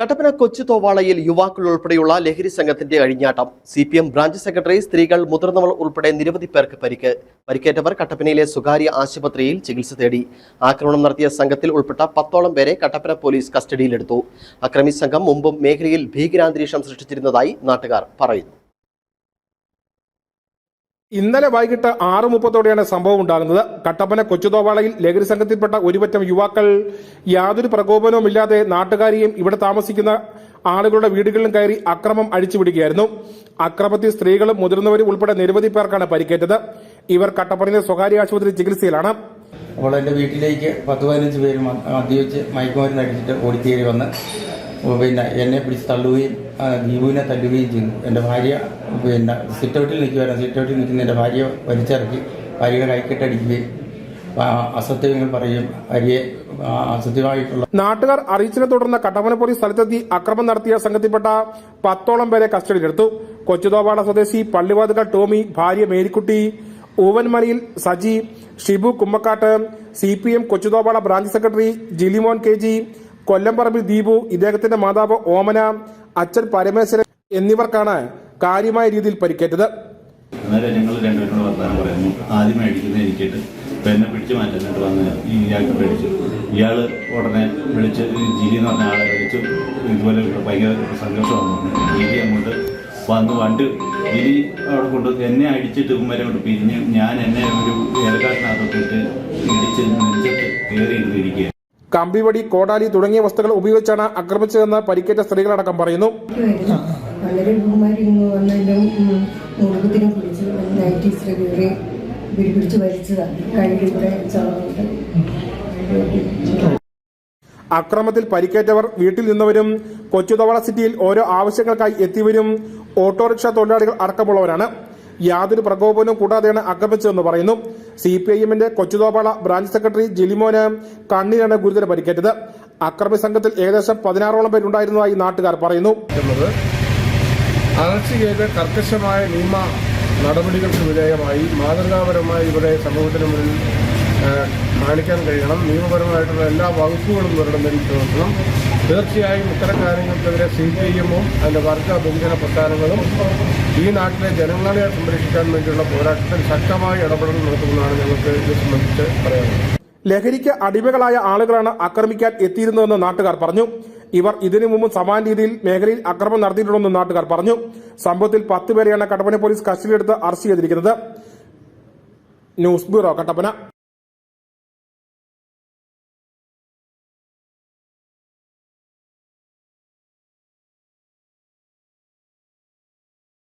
കട്ടപ്പന കൊച്ചു തോവാളയിൽ യുവാക്കൾ ഉൾപ്പെടെയുള്ള ലഹരി സംഘത്തിന്റെ അഴിഞ്ഞാട്ടം. C P M branch secretary സ്ത്രീകൾ മുതിർന്നവർ ഉൾപ്പെടെ നിരവധി പേർക്ക് പരിക്ക്. പരിക്കേറ്റവർ കട്ടപ്പനയിലെ സ്വകാര്യ ആശുപത്രിയിൽ ചികിത്സ തേടി. ആക്രമണം നടത്തിയ സംഘത്തിൽ ഉൾപ്പെട്ട പത്തോളം പേരെ കട്ടപ്പന പോലീസ് കസ്റ്റഡിയിലെടുത്തു. അക്രമി സംഘം മുമ്പും മേഖലയിൽ ഭീകരാന്തരീക്ഷം സൃഷ്ടിച്ചിരുന്നതായി നാട്ടുകാർ പറയുന്നു. ഇന്നലെ വൈകിട്ട് ആറ് മുപ്പത്തോടെയാണ് സംഭവം ഉണ്ടാകുന്നത്. കട്ടപ്പന കൊച്ചുതോവാളയിൽ ലഹരി സംഘത്തിൽപ്പെട്ട ഒരുപറ്റം യുവാക്കൾ യാതൊരു പ്രകോപനവുമില്ലാതെ നാട്ടുകാരെയും ഇവിടെ താമസിക്കുന്ന ആളുകളുടെ വീടുകളിലും കയറി അക്രമം അഴിച്ചുവിടുകയായിരുന്നു. അക്രമത്തിൽ സ്ത്രീകളും മുതിർന്നവരും ഉൾപ്പെടെ നിരവധി പേർക്കാണ് പരിക്കേറ്റത്. ഇവർ കട്ടപ്പനയിലെ സ്വകാര്യ ആശുപത്രി ചികിത്സയിലാണ്. അപ്പോൾ എന്റെ വീട്ടിലേക്ക് പത്ത് പതിനഞ്ച് പേര് മദ്യവെച്ച് മയക്കുമരുന്ന് അടിച്ചിട്ട് ഓടിക്കേറി വന്ന് പിന്നെ എന്നെ പിടിച്ച് തള്ളുകയും ദീപുവിനെ തല്ലുകയും ചെയ്തു. എന്റെ ഭാര്യ പിന്നെ സിറ്റൗട്ടിൽ നിൽക്കുമായിരുന്നു സിറ്റൗട്ടിൽ നിൽക്കുന്ന എന്റെ ഭാര്യ വലിച്ചിറക്കി ഭാര്യയുടെ കൈക്കെട്ടടിക്കുകയും അസത്യങ്ങൾ പറയും ഭാര്യയെ അസത്യമായിട്ടുള്ള നാട്ടുകാർ അറിയിച്ചതിനെ തുടർന്ന് കട്ടപ്പന പോലീസ് സ്ഥലത്തെത്തി അക്രമം നടത്തിയ സംഘത്തിൽപ്പെട്ട പത്തോളം പേരെ കസ്റ്റഡിയിലെടുത്തു. കൊച്ചുതോപാട സ്വദേശി പള്ളിവാതുക ടോമി ഭാര്യ Marykutty ഊവൻമലയിൽ Saji Shibu Kummakkattu C P M കൊച്ചുതോപാട branch secretary Jilimon K G Kollamparambil Deepu ഇദ്ദേഹത്തിന്റെ മാതാവ് ഓമന അച്ഛൻ പരമേശ്വരൻ എന്നിവർക്കാണ് കാര്യമായ രീതിയിൽ പരിക്കേറ്റത്. എന്നെ പിടിച്ച് മാറ്റാനായിട്ട് വന്ന് ഇയാൾക്ക് പേടിച്ചു. ഇയാൾ ഉടനെ വിളിച്ച് ജിലി എന്ന് പറഞ്ഞ ആളെ വിളിച്ചു ഇതുപോലെ ഭയങ്കര വന്നു ജിലി അങ്ങോട്ട് വന്ന് വണ്ട് ജിലി അവിടെ കൊണ്ട് എന്നെ അടിച്ചിട്ട് കൊണ്ട് പിരിഞ്ഞ് ഞാൻ എന്നെ ഒരു ഏലക്കാട്ടിനകത്തൊക്കെ ഇട്ട് ഇടിച്ച് നെഞ്ചത്ത് കയറി ഇരുന്നിരിക്കുക കമ്പിവടി കോടാലി തുടങ്ങിയ വസ്തുക്കൾ ഉപയോഗിച്ചാണ് ആക്രമിച്ചതെന്ന് പരിക്കേറ്റ സ്ത്രീകളടക്കം പറയുന്നു. അക്രമത്തിൽ പരിക്കേറ്റവർ വീട്ടിൽ നിന്നവരും കൊച്ചുതവള സിറ്റിയിൽ ഓരോ ആവശ്യങ്ങൾക്കായി എത്തിയവരും ഓട്ടോറിക്ഷ തൊഴിലാളികൾ അടക്കമുള്ളവരാണ്. യാതൊരു പ്രകോപനവും കൂടാതെയാണ് ആക്രമിച്ചതെന്ന് പറയുന്നു. സി പി ഐ എമ്മിന്റെ കൊച്ചുതോപാള ബ്രാഞ്ച് സെക്രട്ടറി ജിലിമോന് കണ്ണിനാണ് ഗുരുതര പരിക്കേറ്റത്. അക്രമി സംഘത്തിൽ ഏകദേശം പതിനാറോളം പേരുണ്ടായിരുന്നതായി നാട്ടുകാർ പറയുന്നു. കർക്കശമായ നിയമ നടപടികൾക്ക് വിധേയമായി മാതൃകാപരമായി ഇവിടെ സമൂഹത്തിന് മുന്നിൽ കാണിക്കാൻ കഴിയണം. നിയമപരമായിട്ടുള്ള എല്ലാ വകുപ്പുകളും ഇവരുടെ മേൽ ചുമത്തണം തീർച്ചയായും ഇത്തരം കാര്യങ്ങൾക്കെതിരെ സി പി ഐ എമ്മും അതിന്റെ വർഗ ബഹുജന പ്രസ്ഥാനങ്ങളും ഈ നാട്ടിലെ ജനങ്ങളെ സംരക്ഷിക്കാൻ വേണ്ടിയുള്ള പോരാട്ടത്തിൽ ശക്തമായ ഇടപെടൽ നടത്തുമെന്നാണ് ഞങ്ങൾക്ക് ഇത് സംബന്ധിച്ച് പറയാനുള്ളത്. ലഹരിക്ക് അടിമകളായ ആളുകളാണ് ആക്രമിക്കാൻ എത്തിയിരുന്നതെന്ന് നാട്ടുകാർ പറഞ്ഞു. ഇവർ ഇതിനു മുമ്പ് സമാന രീതിയിൽ മേഖലയിൽ അക്രമം നടത്തിയിട്ടുണ്ടെന്ന് നാട്ടുകാർ പറഞ്ഞു. സംഭവത്തിൽ പത്ത് പേരെയാണ് കട്ടപ്പന പോലീസ് കസ്റ്റഡിയിലെടുത്ത് അറസ്റ്റ് ചെയ്തിരിക്കുന്നത്. News bureau Kattappana.